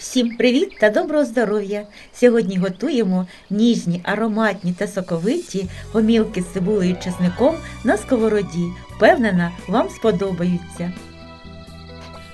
Всім привіт та доброго здоров'я! Сьогодні готуємо ніжні, ароматні та соковиті гомілки з цибулею і чесником на сковороді. Впевнена, вам сподобаються.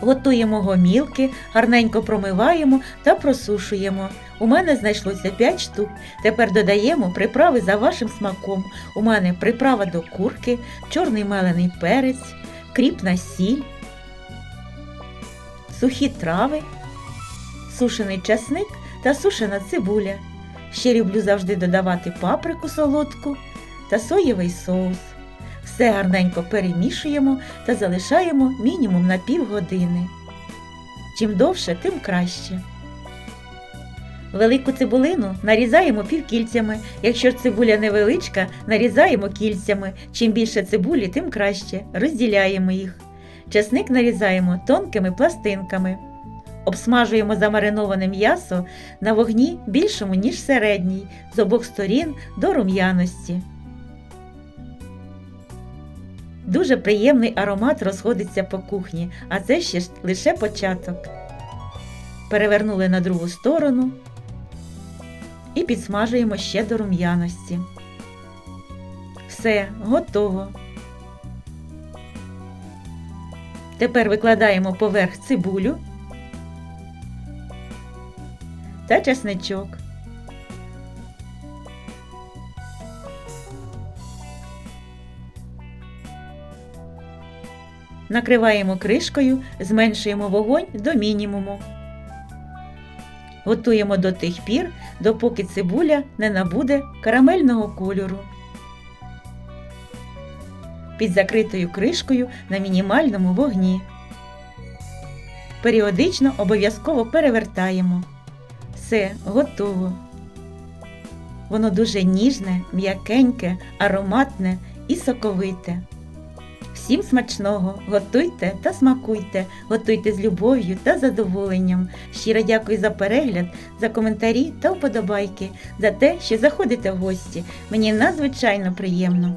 Готуємо гомілки, гарненько промиваємо та просушуємо. У мене знайшлося 5 штук. Тепер додаємо приправи за вашим смаком. У мене приправа до курки, чорний мелений перець, кріпна сіль, сухі трави, сушений часник та сушена цибуля. Ще люблю завжди додавати паприку солодку та соєвий соус. Все гарненько перемішуємо та залишаємо мінімум на півгодини. Чим довше, тим краще. Велику цибулину нарізаємо півкільцями. Якщо цибуля невеличка, нарізаємо кільцями. Чим більше цибулі, тим краще. Розділяємо їх. Часник нарізаємо тонкими пластинками. Обсмажуємо замариноване м'ясо на вогні більшому, ніж середній, з обох сторін до рум'яності. Дуже приємний аромат розходиться по кухні, а це ще лише початок. Перевернули на другу сторону і підсмажуємо ще до рум'яності. Все, готово. Тепер викладаємо поверх цибулю та чесничок. Накриваємо кришкою, зменшуємо вогонь до мінімуму. Готуємо до тих пір, допоки цибуля не набуде карамельного кольору. Під закритою кришкою на мінімальному вогні. Періодично обов'язково перевертаємо. Все, готово. Воно дуже ніжне, м'якеньке, ароматне і соковите. Всім смачного! Готуйте та смакуйте, готуйте з любов'ю та задоволенням. Щиро дякую за перегляд, за коментарі та вподобайки, за те, що заходите в гості. Мені надзвичайно приємно.